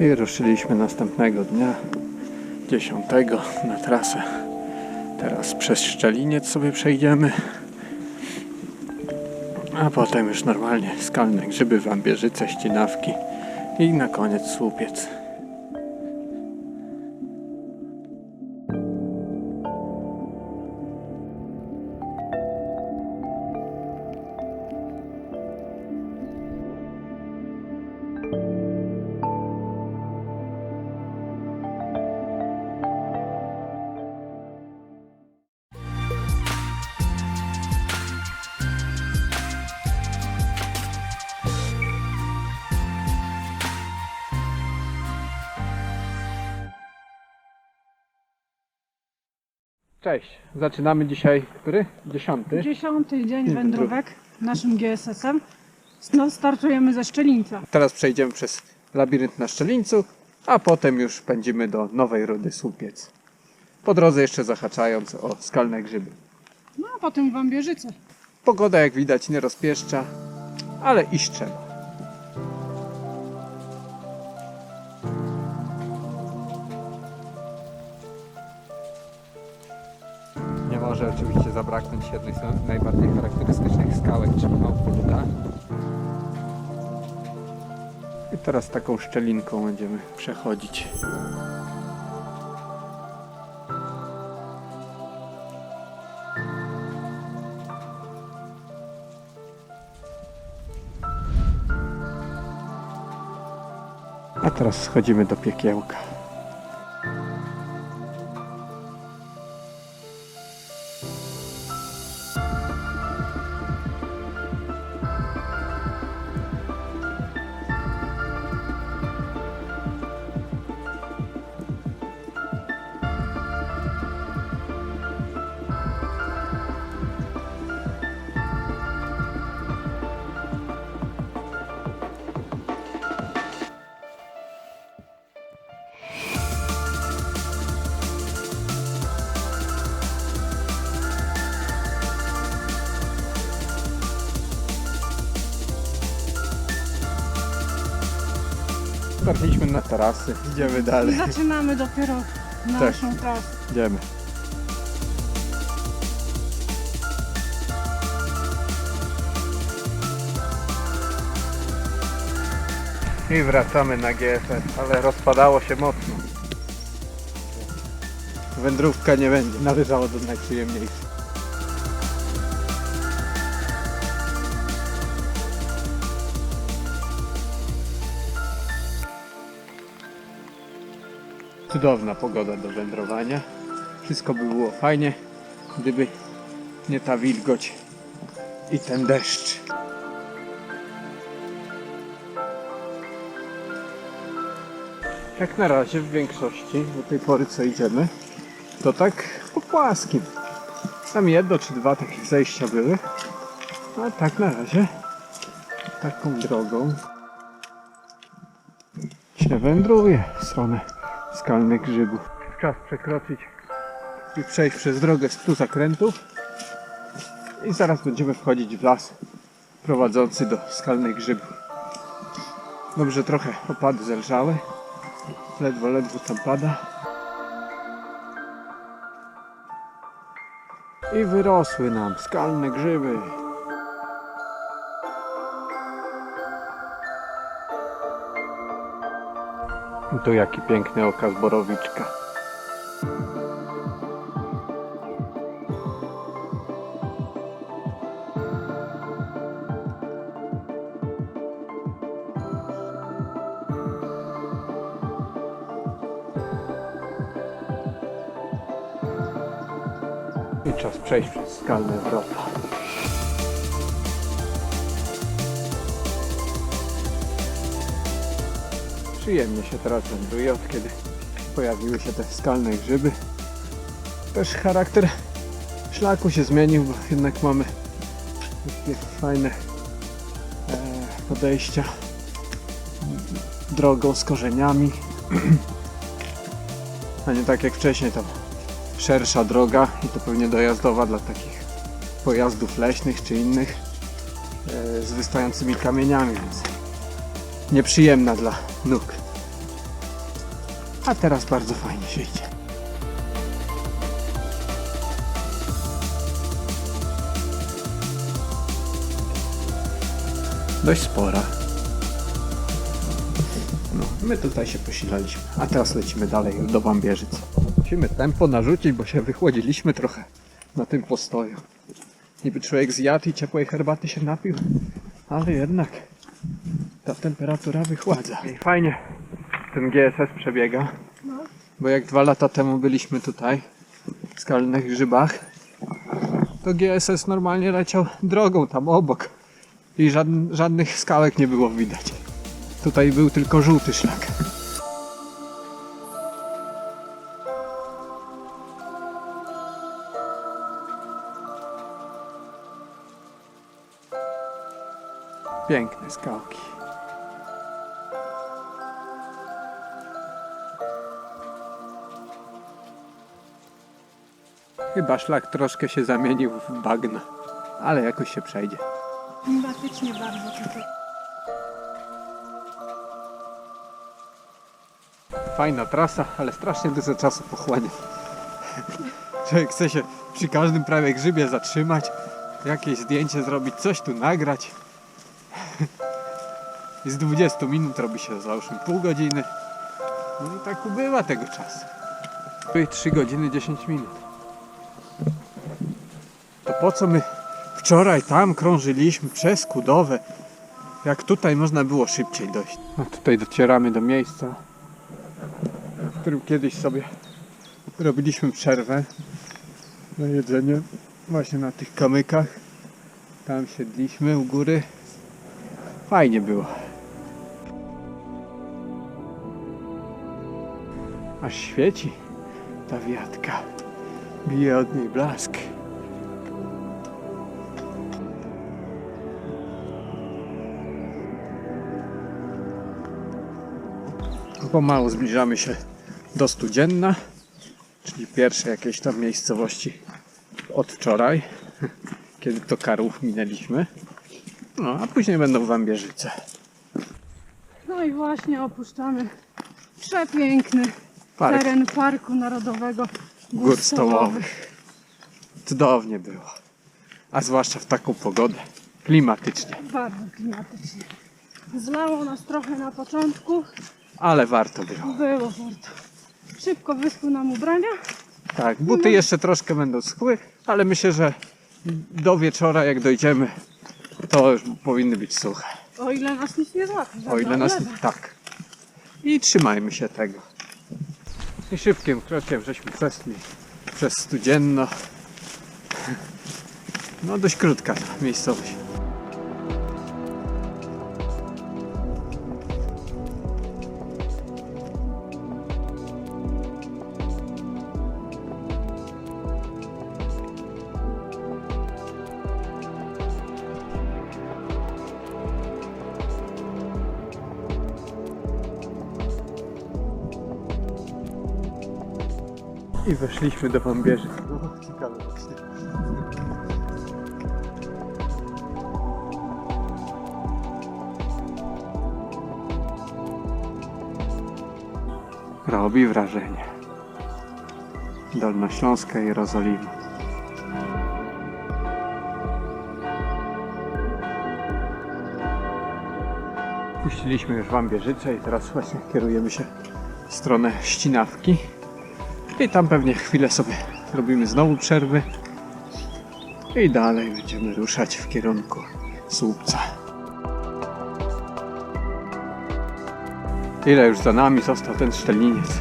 I ruszyliśmy następnego dnia, 10 na trasę. Teraz przez Szczeliniec sobie przejdziemy. A potem już normalnie skalne grzyby, wambierzyce, ścinawki i na koniec słupiec. Cześć, zaczynamy dzisiaj, który? Dziesiąty. Dziesiąty dzień wędrówek naszym GSS-em. No, startujemy ze Szczelińca. Teraz przejdziemy przez labirynt na Szczelińcu, a potem już pędzimy do Nowej Rudy Słupiec. Po drodze jeszcze zahaczając o skalne grzyby. No a potem w Wambierzyce. Pogoda jak widać nie rozpieszcza, ale iść trzeba. Nie może oczywiście zabraknąć jednej z najbardziej charakterystycznych skałek, czyli Małpoluda. I teraz taką szczelinką będziemy przechodzić. A teraz schodzimy do piekiełka. Trafiliśmy na tarasy. Idziemy dalej. Zaczynamy dopiero naszą trasę. Idziemy. I wracamy na GFS, ale rozpadało się mocno. Wędrówka nie będzie należała do najprzyjemniejszych. Cudowna pogoda do wędrowania. Wszystko by było fajnie, gdyby nie ta wilgoć i ten deszcz. Jak na razie w większości do tej pory co idziemy, to tak po płaskim. Tam jedno czy dwa takie zejścia były, a tak na razie taką drogą się wędruje w stronę skalnych grzybów. Czas przekroczyć i przejść przez drogę z 100 zakrętów i zaraz będziemy wchodzić w las prowadzący do skalnych grzybów. Dobrze, trochę opady zelżały. Ledwo, ledwo tam pada. I wyrosły nam skalne grzyby. Tu jaki piękny okaz borowiczka. I czas przejść przez skalne wrota. Przyjemnie się teraz wędruje, od kiedy pojawiły się te skalne grzyby. Też charakter szlaku się zmienił, bo jednak mamy takie fajne e, podejścia drogą z korzeniami. A nie tak jak wcześniej tam szersza droga i to pewnie dojazdowa dla takich pojazdów leśnych czy innych e, z wystającymi kamieniami, więc nieprzyjemna dla nóg. A teraz bardzo fajnie się idzie. Dość spora. No, my tutaj się posilaliśmy, a teraz lecimy dalej do Bambierzyc. Musimy tempo narzucić, bo się wychłodziliśmy trochę na tym postoju. Niby człowiek zjadł i ciepłej herbaty się napił, ale jednak ta temperatura wychładza. I fajnie ten GSS przebiega, No. bo jak dwa lata temu byliśmy tutaj w Skalnych Grzybach, to GSS normalnie leciał drogą tam obok i żadn- żadnych skałek nie było widać. Tutaj był tylko żółty szlak. Piękne skałki. Chyba szlak troszkę się zamienił w bagno, ale jakoś się przejdzie. Klimatycznie bardzo tutaj. Fajna trasa, ale strasznie dużo czasu pochłania. Człowiek chce się przy każdym prawie grzybie zatrzymać, jakieś zdjęcie zrobić, coś tu nagrać. I z 20 minut robi się załóżmy pół godziny. No i tak ubywa tego czasu. Tu i 3 godziny 10 minut. Po co my wczoraj tam krążyliśmy przez Kudowę, jak tutaj można było szybciej dojść. No tutaj docieramy do miejsca, w którym kiedyś sobie robiliśmy przerwę na jedzenie. Właśnie na tych kamykach. Tam siedliśmy u góry. Fajnie było. Aż świeci ta wiatka. Bije od niej blask. Pomału zbliżamy się do Studzienna, czyli pierwsze jakieś tam miejscowości od wczoraj, kiedy to Karłów minęliśmy. No, a później będą Wambierzyce. No i właśnie opuszczamy przepiękny Park teren Parku Narodowego Gór Stołowych. Cudownie było. A zwłaszcza w taką pogodę. Klimatycznie. Bardzo klimatycznie. Zlało nas trochę na początku, Ale warto było. było warto. Szybko wyschły nam ubrania. Tak, buty jeszcze troszkę będą schły, ale myślę, że do wieczora jak dojdziemy, to już powinny być suche. O ile nas nic nie złapie. O ile nas... Lewa. Tak. I trzymajmy się tego. I szybkim krokiem żeśmy przeszli przez Studzienno. No dość krótka ta miejscowość. I weszliśmy do Wambierzy. Robi wrażenie. Dolnośląska Jerozolima. Puściliśmy już Wambierzyce i teraz właśnie kierujemy się w stronę Ścinawki. I tam pewnie chwilę sobie robimy znowu przerwy. I dalej będziemy ruszać w kierunku Słupca. Ile już za nami został ten szczeliniec.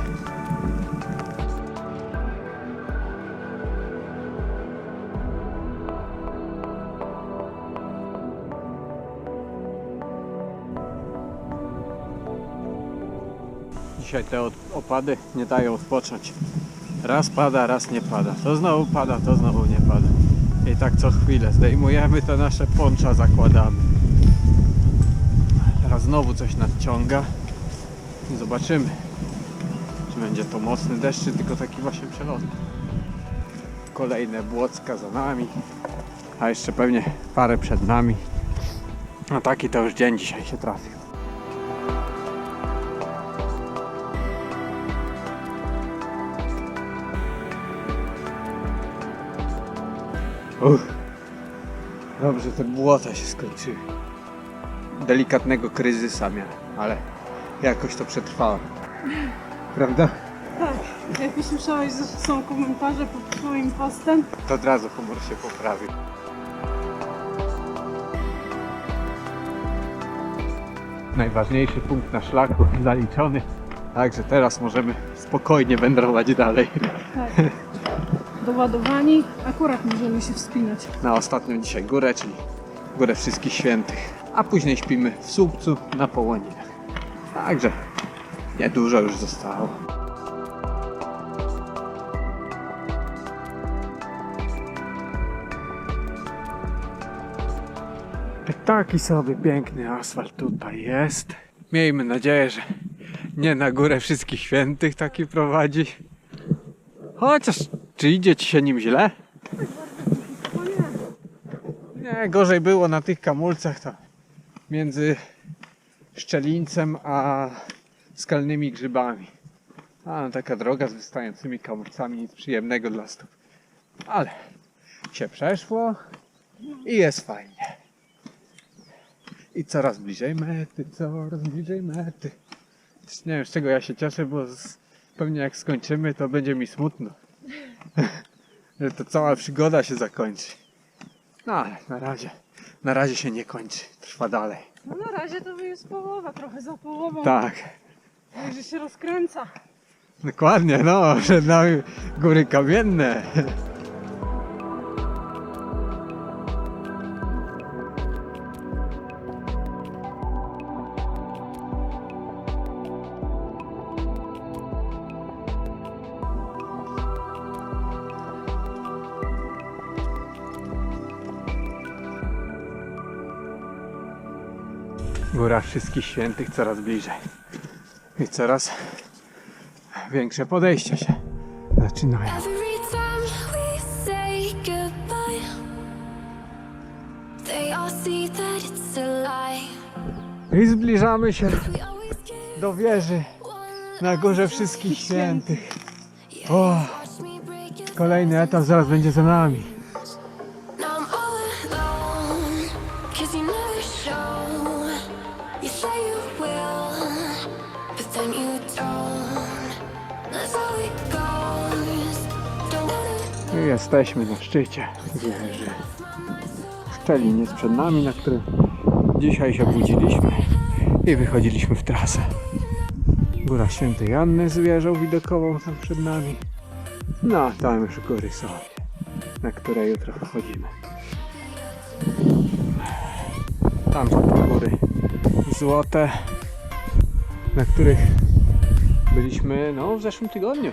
Dzisiaj te opady nie dają odpocząć. Raz pada, raz nie pada. To znowu pada, to znowu nie pada. I tak co chwilę zdejmujemy te nasze poncza, zakładamy. Teraz znowu coś nadciąga. I zobaczymy, czy będzie to mocny deszcz, czy tylko taki właśnie przelotny. Kolejne błocka za nami, a jeszcze pewnie parę przed nami. No taki to już dzień dzisiaj się trafił. Uff. Dobrze, te błota się skończyły. Delikatnego kryzysa miałem, ale jakoś to przetrwałem. Prawda? Tak, jak już słyszałeś, że są komentarze pod twoim postem, To od razu humor się poprawił. Najważniejszy punkt na szlaku zaliczony. Także teraz możemy spokojnie wędrować dalej. tak, doładowani, akurat możemy się wspinać. Na ostatnią dzisiaj górę, czyli Górę Wszystkich Świętych. A później śpimy w Słupcu na Połoninach. Także niedużo już zostało. Taki sobie piękny asfalt tutaj jest. Miejmy nadzieję, że nie na Górę Wszystkich Świętych taki prowadzi. Chociaż, czy idzie ci się nim źle? Nie, gorzej było na tych kamulcach to między Szczelińcem a skalnymi grzybami. A no, taka droga z wystającymi kamulcami, nic przyjemnego dla stóp. Ale się przeszło i jest fajnie. I coraz bliżej mety, coraz bliżej mety. Nie wiem z czego ja się cieszę, bo z, pewnie jak skończymy to będzie mi smutno. Że to cała przygoda się zakończy. No ale na razie, na razie się nie kończy, trwa dalej. no na razie to jest połowa, trochę za połową. Tak, Że się rozkręca. dokładnie, no, przed nami góry kamienne. Góra Wszystkich Świętych coraz bliżej. I coraz większe podejścia się zaczynają. I zbliżamy się do wieży na Górze Wszystkich Świętych. O, kolejny etap zaraz będzie za nami. Jesteśmy na szczycie wieży. Szczelin jest przed nami, na którym dzisiaj się budziliśmy i wychodziliśmy w trasę. Góra Świętej Anny z widokową tam przed nami. No, a tam już góry są, na które jutro wchodzimy. Tam są te góry złote, na których byliśmy no, w zeszłym tygodniu.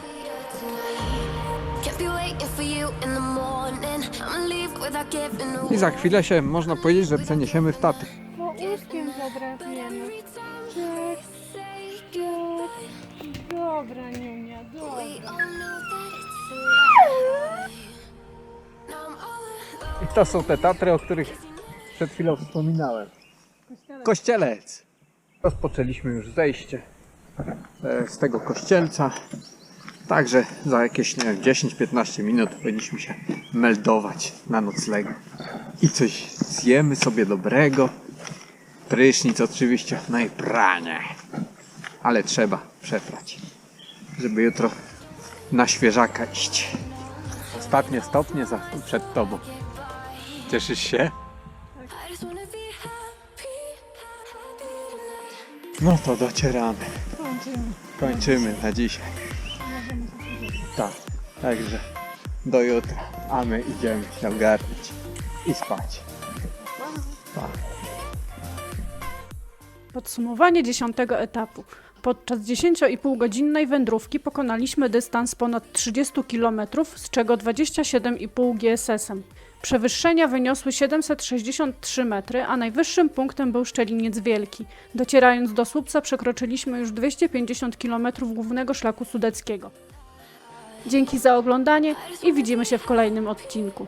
I za chwilę się można powiedzieć, że przeniesiemy w Tatry. Łóżkiem goodbye, Dobra, Niunia, dobra. I to są te Tatry, o których przed chwilą wspominałem. Kościele. Kościelec. Rozpoczęliśmy już zejście e, z tego kościelca. Także za jakieś, nie wiem, 10-15 minut powinniśmy się meldować na nocleg. I coś zjemy sobie dobrego. Prysznic oczywiście, no i pranie. Ale trzeba przeprać, żeby jutro na świeżaka iść. Ostatnie stopnie za, przed tobą. Cieszysz się? No to docieramy. Kończymy na dzisiaj. Tak, także do jutra. A my idziemy się ogarnąć i spać. Tak. Podsumowanie dziesiątego etapu. Podczas 10,5 godzinnej wędrówki pokonaliśmy dystans ponad 30 km, z czego 27,5 GSS-em. Przewyższenia wyniosły 763 metry, a najwyższym punktem był Szczeliniec Wielki. Docierając do Słupca przekroczyliśmy już 250 km głównego szlaku sudeckiego. Dzięki za oglądanie i widzimy się w kolejnym odcinku.